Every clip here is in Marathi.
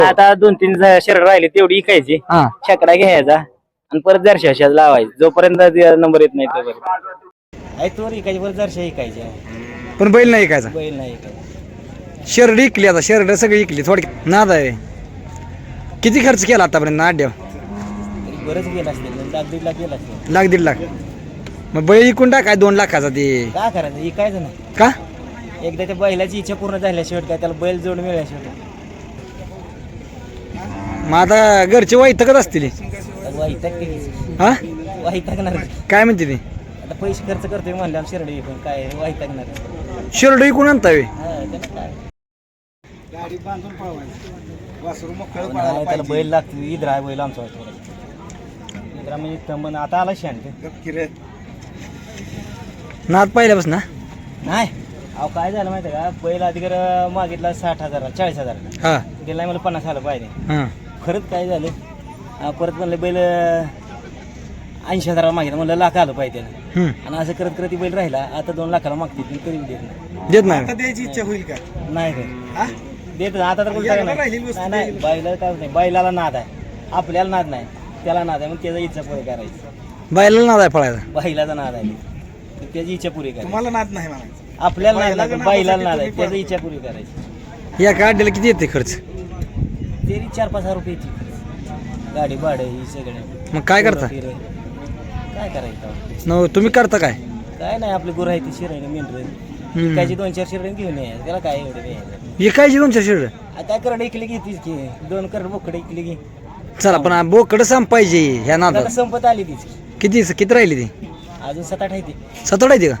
आता दोन तीन शरीर राहिले तेवढी इकायची हा. छकडा घ्यायचा आणि परत जरशा अशा लावायची. जोपर्यंत नंबर येत नाही तोपर्यंत. तो इकायची परत जरशा इकायची पण बैल नाही ऐकायचा बैल नाही इकायची शर्ट इकली आता शर्ट सगळी इकली थोडक्यात नाद आहे. किती खर्च केला आतापर्यंत नाड्यावर तरी बरंच गेलं असते लाख दीड लाख गेला असते. लाख दीड लाख. मग बैल इकून टाकाय दोन लाखाचा ते. काय करायचं? इकायचं नाही. का? एकदा त्या बैलाची इच्छा पूर्ण झाल्याशिवाय काय त्याला बैल जोड मिळाल्याशिवाय मग आता घरचे वैतकच असतील. वाईटाक ते हा? वाईटाकणार काय म्हणते ते? आता पैसे खर्च करतोय म्हणल्यावर शिरडे पण काय वाईटाकणार शर्ट इकून आणता वे हा त्याला काय? नाही, त्याला बैल लागतो इद्रा आहे बैल आमचा वाटतो इद्रा म्हणजे तंबन आता आला शांत नाद पहिल्यापासून ना नाही. अहो काय झालं माहिती आहे का? बैल अधिकार मागितला साठ हजार चाळीस हजार हा. त्याला नाही मला पन्नास आलं पाहिजे. हा. खरंच काय झालं? परत म्हणलं बैल ऐंशी हजाराला मागितलं. म्हणलं लाख आलं पाहिजे त्याला. आणि असं करत करत ती बैल राहिला. आता दोन लाखाला मागते पण तरी देत नाही. देत नाही. द्यायची इच्छा होईल का? नाही रे देत नाही. आता तर कोणी काय नाही बैला काय नाही. बैलाला नाद आहे. आपल्याला नाद नाही. त्याला नाद आहे. मग त्याचा इच्छा पुरी करायची. बैलाला नाद आहे फळायचा बैलाचा नाद आहे. त्याची इच्छा पुरी करायची. तुम्हाला नाद नाही म्हणायचं. आपल्याला नाद बैलाला नाद आहे. त्याची इच्छा पुरी करायची. या गाड्याला किती येते खर्च? तरी चार पाच हजार रुपये येते गाडी भाडं ही सगळं. मग काय करता. काय करायचं? न तुम्ही करता काय? काय नाही आपली गुरं आहे ती शिरायला मेंढर. हम्म. त्याची दोन चार शिरायला घेऊन यायचं त्याला काय एवढं घ्यायचं विकायची दोनशे शर्ट आता काय करड इकली घेतीच की दोन करड बोकडे इकली की चला पण बोकड संपायचे ह्या आता नादात संपत आली तीच. की. किती किती राहिली ती? अजून सात आठ आहे ती. सतड आहे ती का?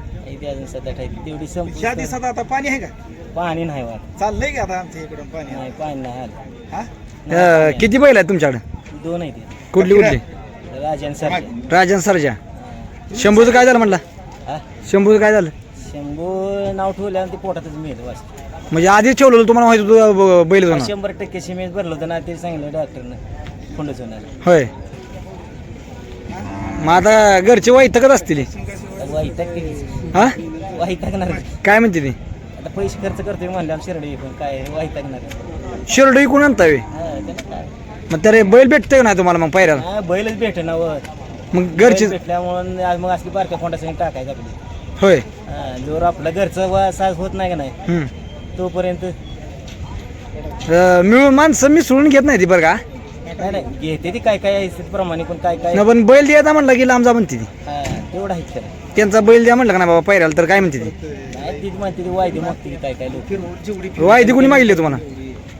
अजून सात आठ आहे ती. तेवढी संप आता पाणी आहे का? पाणी नाही वाट चाललंय का आता आमच्या इकडून पाणी? नाही पाणी नाही आलं. हा? अं, किती बैल आहेत तुमच्याकडे? दोन आहे ते कुठली कुठली? राजन सर राजन सरजा. शंभूचं काय झालं म्हटलं? हा? शंभूचं काय झालं? शंभू नाव ठेवल्यावर ते पोटातच मिळेल वाच म्हणजे आधीच ठेवलेलं तुम्हाला माहीत होतं ब- बैल शंभर टक्के सिमेंट भरलं होतं ना ते सांगितलं डॉक्टरनं फंडच होणार होय. मग आता घरचे वैतकच असतील वाईटाक ते हा? वाईटाकणार काय म्हणते ते? आता पैसे खर्च करतोय म्हणल्यावर शिरडे पण काय वाईटाकणार शर्ट इकून आणता वे हा त्याला काय? मग त्याला बैल भेटतंय ना तुम्हाला मग पायऱ्याला? हा, बैलच भेटे ना वर मग घरचे भेटल्यामुळे आज मग असली बारक्या फोंडासाठी टाकायचं आपली. होय. हा, जोर आपलं घरचं वा साज होत नाही का नाही? हम्म. तोपर्यंत अं, मिळून माणसं मिसळून घेत नाही ती बरं का? नाही नाही घेते ती काय काय आहे प्रमाणे पण काय काय न पण बैल द्यायचा म्हणलं की लांब जा म्हणते ती. हा, तेवढं आहे खरं त्यांचा बैल द्या म्हणलं का नाही बाबा पायऱ्याला तर काय म्हणते ती? नाही ती म्हणते ती वायदी मागते ती काय काय लोक. वायदी कोणी मागितली तुम्हाला?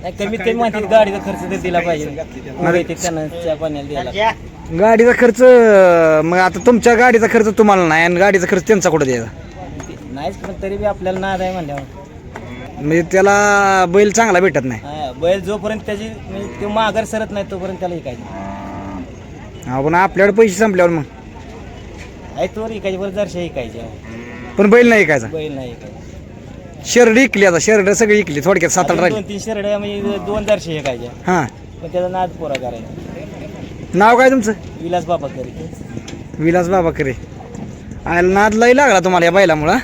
नाही कमीत कमी म्हणते ती गाडीचा खर्च तर दिला पाहिजे. पुढे ते पाण्याला द्यायला गाडीचा खर्च मग आता तुमच्या गाडीचा खर्च तुम्हाला नाही आणि गाडीचा खर्च त्यांचा कुठं द्यायचा? नाहीच पण तरी बी आपल्याला नाद आहे म्हणल्यावर. म्हणजे त्याला बैल चांगला भेटत नाही. हा, बैल जोपर्यंत त्याची म्हणजे तो माघार सरत नाही तोपर्यंत त्याला ऐकायचं आपण आपल्याकडे पैसे संपल्यावर मग. आहे तो ऐकायची बरं जरशा ऐकायची पण बैल नाही ऐकायचा बैल नाही ऐकायचं शर्ट इकली आता शर्ट सगळी इकली थोडक्यात सात आठ राहिली. दोन तीन शिरड्या म्हणजे दोन जरशे ऐकायच्या हां. पण त्याचा नाद पोरा करायचा नाव काय तुमचं? विलास बाबा करी विलास बाबा करे आयला नाद लई लागला तुम्हाला या बैलामुळं हा?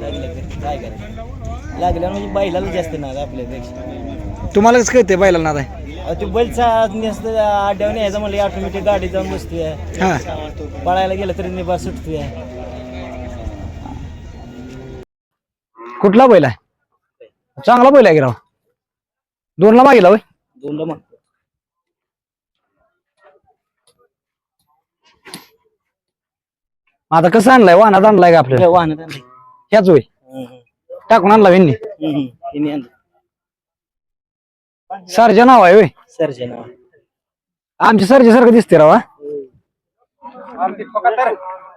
लागलं काय करायचं? लागल्यावर म्हणजे बैलाला जास्त नाद आपल्यापेक्षा. तुम्हाला कसं कळते बैलाला नाद आहे? अहो, ते बैलचा नुसतं आड्यावर यायचं म्हणलं ऑटोमॅटिक गाडी जाऊन बसतोय. हां. पळायला गेलं तरी निभा सुटतोय. कुठला बैल आहे? चांगला बैल आहे की राव? दोनला मागितला होय? दोनला मग आता कसं आणलाय? वाहनात आणलाय का आपल्याला? वाहन आणलं. ह्याच होय. हम्म, टाकून आणला वेन्नी हम्म, हम्म. तिने आणलं. सरजा नाव आहे होय. नाव. आमच्या सरजा सारखं दिसते राव हा?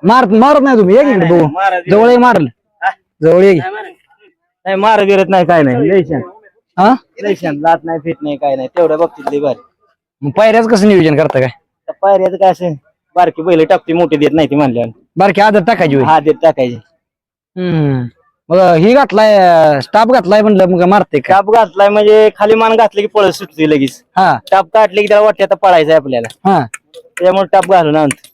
मारत मारत नाही तुम्ही. एक इकडे बघू. जवळ मारल. जवळ एक. नाही मार गिरत नाही काय नाही. लयशान हा? लयशान लात नाही फिट नाही काय नाही. तेवढ्या बाबतीत लय भारी. मग पायऱ्याच कसं नियोजन करता काय? पायऱ्याचं काय असं बारकी बैल टाकते मोठी देत नाही ती म्हणल्यावर. बारकी आदर टाकायची होय? हा देत टाकायची. हम्म. मग ही घातलाय स्टाफ घातलाय म्हणलं मग मारते का? टाप घातलाय म्हणजे खाली मान घातलं की पळत सुटते लगेच. हा. टाप काढले की त्याला वाटते आता पळायचं आहे आपल्याला. हा. त्यामुळे टाप घालून आणतो.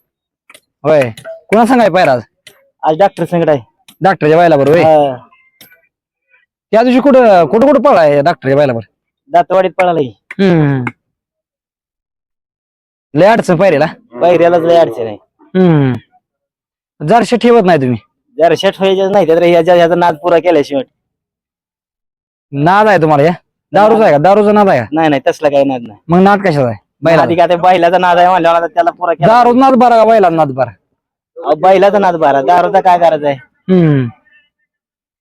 होय. कोणा सांगाय पायरा आज? डॉक्टर संकट आहे. डॉक्टरच्या बायला बरोबर हा. त्या दिवशी कुठं कुठं कुठं पळाय डॉक्टरच्या बायला बरं? दातवाडीत पळाला हम्म. लय अडचण पायरीला पायऱ्यालाच लय अडचण आहे. हम्म. जरशे ठेवत नाही तुम्ही? जर शेट व्हायचे नाही तर ह्याच्या ह्याचा नाद पुरा केल्याशिवाय नाद आहे तुम्हाला या? दारूचा आहे का? दारूचा नाद आहे का? नाही नाही तसला काही नाद नाही. मग नाद कशाचा आहे? बैला आधी काय ते बैलाचा नाद आहे म्हणल्यावर आता त्याला पुरा केला. दारू नाद बरा का बैला नाद बरा? अहो, बैलाचा नाद बारा. दारूचा काय करायचा आहे? हम्म.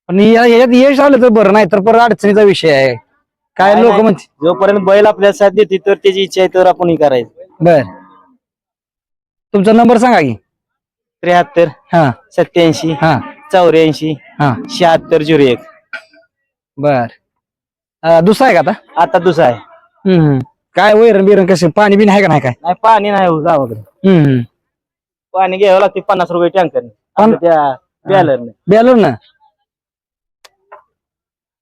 पण या- याच्यात यश आलं तर बरं नाही तर परत अडचणीचा विषय आहे. काय लोक. म्हणते जोपर्यंत बैल आपल्याला साथ देते तर त्याची इच्छा आहे तर आपण हे करायचं. बर. तुमचा नंबर सांगा की. त्र्याहत्तर हा. सत्याऐंशी हा. चौऱ्याऐंशी हा. शहात्तर झिरो एक. बर. अं, दुसरा आहे का आता? आता दुसरा आहे. हम्म काय वैरण बिरण कसं पाणी बिन आहे का नाही काय? नाही पाणी नाही हो गावाकडे. हम्म पाणी घ्यावं लागते पन्नास रुपये टँकर त्या बॅलरने. बेलूर ना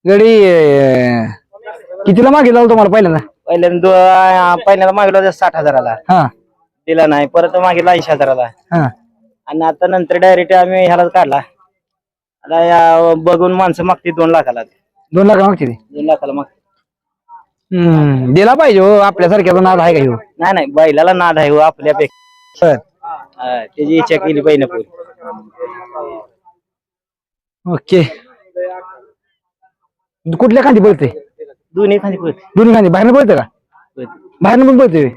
गडी अं, कितीला मागितलं तुम्हाला पहिल्यांदा? पहिल्यांदा पहिल्यांदा मागितलं होतं साठ हजाराला. हा. दिला नाही परत मागितला ऐंशी हजाराला. हा. आणि आता नंतर डायरेक्ट आम्ही ह्याला काढला. आता या बघून माणसं मागते दोन लाखाला. दोन लाख मागते ते? दोन लाखाला मागते हम्म दिला पाहिजे हो आपल्यासारख्याचा नाद आहे का ह्यो? नाही नाही बैलाला नाद आहे हो आपल्यापेक्षा. बर. हा, त्याची इच्छा केली पाहिजे ना. ओके. कुठल्या खांदी पळते? दोन्ही खाली पळते. दोन्ही खांदी. बाहेर पळते का? बाहेर पण पळते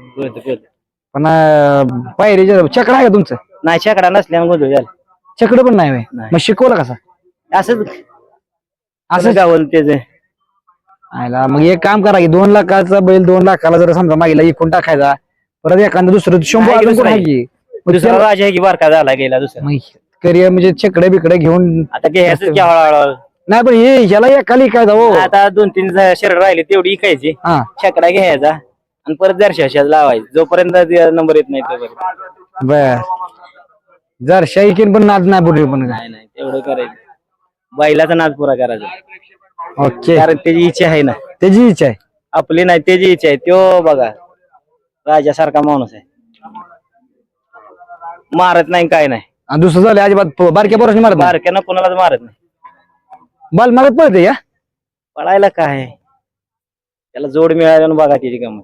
पण अं, पायरीच्या चक्र आहे का तुमचं? नाही शेकडा गोंधळ झाला. चक्र पण नाही. मग शिकवलं कसा? असंच असं असं गावल त्याच आयला मग एक काम करा की दोन लाखाचा बैल दोन लाखाला जर समजा मागितला इकून टाकायचा परत एखादं दुसरं शंभू नाही, अजून दुसरं कोण आहे आहे. की? मग दुसरा त्याला- राजा आहे की बारका झाला गेला दुसरा. मग करिअर म्हणजे चकडे बिकडे घेऊन आता घ्यायचं की हळूहळू. नाही पण हे ह्याला एकाला काय हो आता दोन तीन शरीर राहिले तेवढी इकायची हा. शेकडा घ्यायचा आणि परत दर्शाशात लावायचं. जोपर्यंत नंबर येत नाही तोपर्यंत. बर. जर शाईकीन पण नाद नाही बुडली पण. नाही नाही तेवढं करायचं. बैलाचा नाद पुरा करायचा. ओके. कारण त्याची इच्छा आहे ना. त्याची इच्छा आहे. आपली नाही त्याची इच्छा आहे. तो बघा राजासारखा माणूस आहे. मारत नाही काय नाही. आणि दुसरं झालं अजिबात प- बारक्या पोराशी मारत नाही. बारक्यानं कोणालाच मारत नाही. बाल मारत पळते या पळायला काय? त्याला जोड मिळाल्यानं बघा त्याची गमत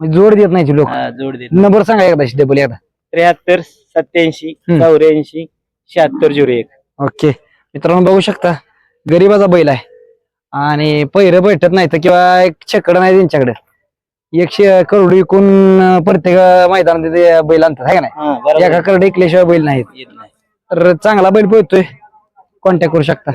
म्हणजे जोड देत नाही लोक. हा, जोड देत नंबर सांगा एकदा डबल एकदा. त्र्याहत्तर सत्याऐंशी हम्म. चौऱ्याऐंशी शहात्तर झिरो एक. ओके. मित्रांनो बघू शकता गरीबाचा बैल आहे. आणि पैर भेटत नाही तर किंवा एक छकड नाही त्यांच्याकडे. एकशे करोड विकून अं, प्रत्येक मैदानात ते बैल आणतात आहे का नाही? हा बरोबर. एका करडे ऐकल्याशिवाय बैल नाहीत. येत नाही. तर चांगला बैल पळतोय. कॉन्टॅक्ट करू शकता.